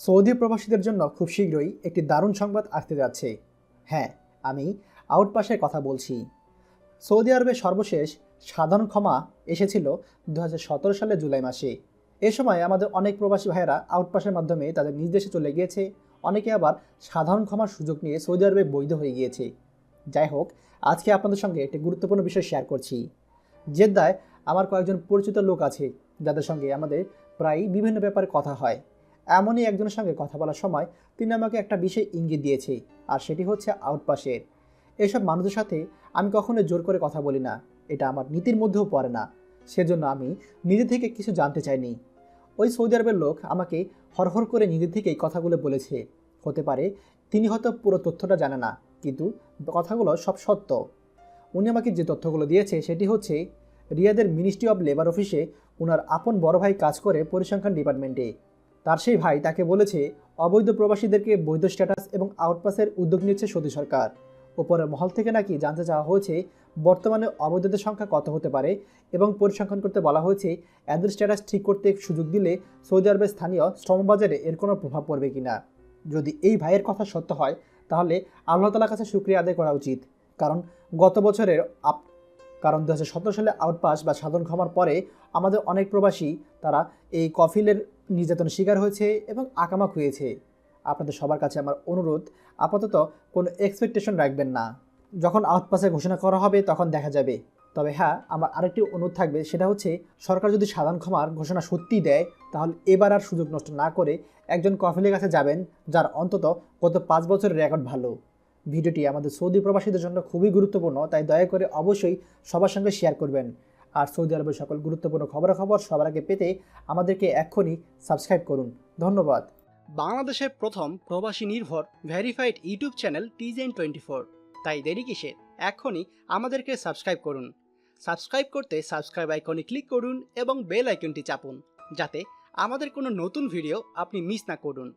Saudi প্রবাসীদের জন্য খুব শীঘ্রই একটি দারুণ সংবাদ আসতে যাচ্ছে। হ্যাঁ আমি আউটপাসের কথা বলছি। সৌদি আরবে সর্বশেষ সাধারণ ক্ষমা এসেছিল দু সালে জুলাই মাসে। এ সময় আমাদের অনেক প্রবাসী ভাইয়েরা আউটপাসের মাধ্যমে তাদের নিজ দেশে চলে গিয়েছে। অনেকে আবার সাধারণ ক্ষমার সুযোগ নিয়ে সৌদি আরবে বৈধ হয়ে গিয়েছে। যাই হোক, আজকে আপনাদের সঙ্গে একটি গুরুত্বপূর্ণ বিষয় শেয়ার করছি। জেদ্দায় আমার কয়েকজন পরিচিত লোক আছে, যাদের সঙ্গে আমাদের প্রায় বিভিন্ন ব্যাপারে কথা হয়। এমনই একজনের সঙ্গে কথা বলার সময় তিনি আমাকে একটা বিষয় ইঙ্গিত দিয়েছে, আর সেটি হচ্ছে আউটপাসের এসব মানুষের সাথে আমি কখনো জোর করে কথা বলি না, এটা আমার নীতির মধ্যেও পড়ে না, সেজন্য আমি নিজে থেকে কিছু জানতে চাইনি। ওই সৌদি আরবের লোক আমাকে হরহর করে নিজে থেকেই কথাগুলো বলেছে। হতে পারে তিনি হয়তো পুরো তথ্যটা জানে না, কিন্তু কথাগুলো সব সত্য। উনি আমাকে যে তথ্যগুলো দিয়েছে সেটি হচ্ছে, রিয়াদের মিনিস্ট্রি অফ লেবার অফিসে ওনার আপন বড় ভাই কাজ করে পরিসংখ্যান ডিপার্টমেন্টে। তার সেই ভাই তাকে বলেছে, অবৈধ প্রবাসীদেরকে বৈধ স্ট্যাটাস এবং আউটপাসের উদ্যোগ নিচ্ছে সৌদি সরকার। ওপরের মহল থেকে নাকি জানতে চাওয়া হয়েছে, বর্তমানে অবৈধদের সংখ্যা কত হতে পারে এবং পরিসংখ্যান করতে বলা হয়েছে, এদের স্ট্যাটাস ঠিক করতে সুযোগ দিলে সৌদি আরবের স্থানীয় শ্রমবাজারে এর কোনো প্রভাব পড়বে কিনা। যদি এই ভাইয়ের কথা সত্য হয়, তাহলে আল্লাহ তালার কাছে সুক্রিয়া আদায় করা উচিত। কারণ গত বছরের আপ, কারণ দু হাজার সতেরো সালে আউটপাস বা সাধারণ ক্ষমার পরে আমাদের অনেক প্রবাসী, তারা এই কফিলের নির্যাতনের শিকার হয়েছে এবং আকামাক হয়েছে আপনাদের সবার কাছে আমার অনুরোধ, আপাতত কোনো এক্সপেকটেশন রাখবেন না। যখন আউটপাসের ঘোষণা করা হবে তখন দেখা যাবে। তবে হ্যাঁ আমার আরেকটি অনুরোধ থাকবে, সেটা হচ্ছে সরকার যদি সাধারণ ক্ষমার ঘোষণা সত্যি দেয়, তাহলে এবার আর সুযোগ নষ্ট না করে একজন কফিলের কাছে যাবেন, যার অন্তত গত পাঁচ বছরের রেকর্ড ভালো। ভিডিওটি আমাদের সৌদি প্রবাসীদের জন্য খুবই গুরুত্বপূর্ণ, তাই দয়া করে অবশ্যই সবার সঙ্গে শেয়ার করবেন। আর সৌদি আরবের সকল গুরুত্বপূর্ণ খবরাখবর সবার আগে পেতে আমাদেরকে এক্ষুনি সাবস্ক্রাইব করুন। ধন্যবাদ। বাংলাদেশের প্রথম প্রবাসী নির্ভর ভেরিফাইড ইউটিউব চ্যানেল টিজেন টোয়েন্টি ফোর। তাই দেরি কিসের? এখনই আমাদেরকে সাবস্ক্রাইব করুন। সাবস্ক্রাইব করতে সাবস্ক্রাইব আইকনে ক্লিক করুন এবং বেল আইকনটি চাপুন, যাতে আমাদের কোনো নতুন ভিডিও আপনি মিস না করুন।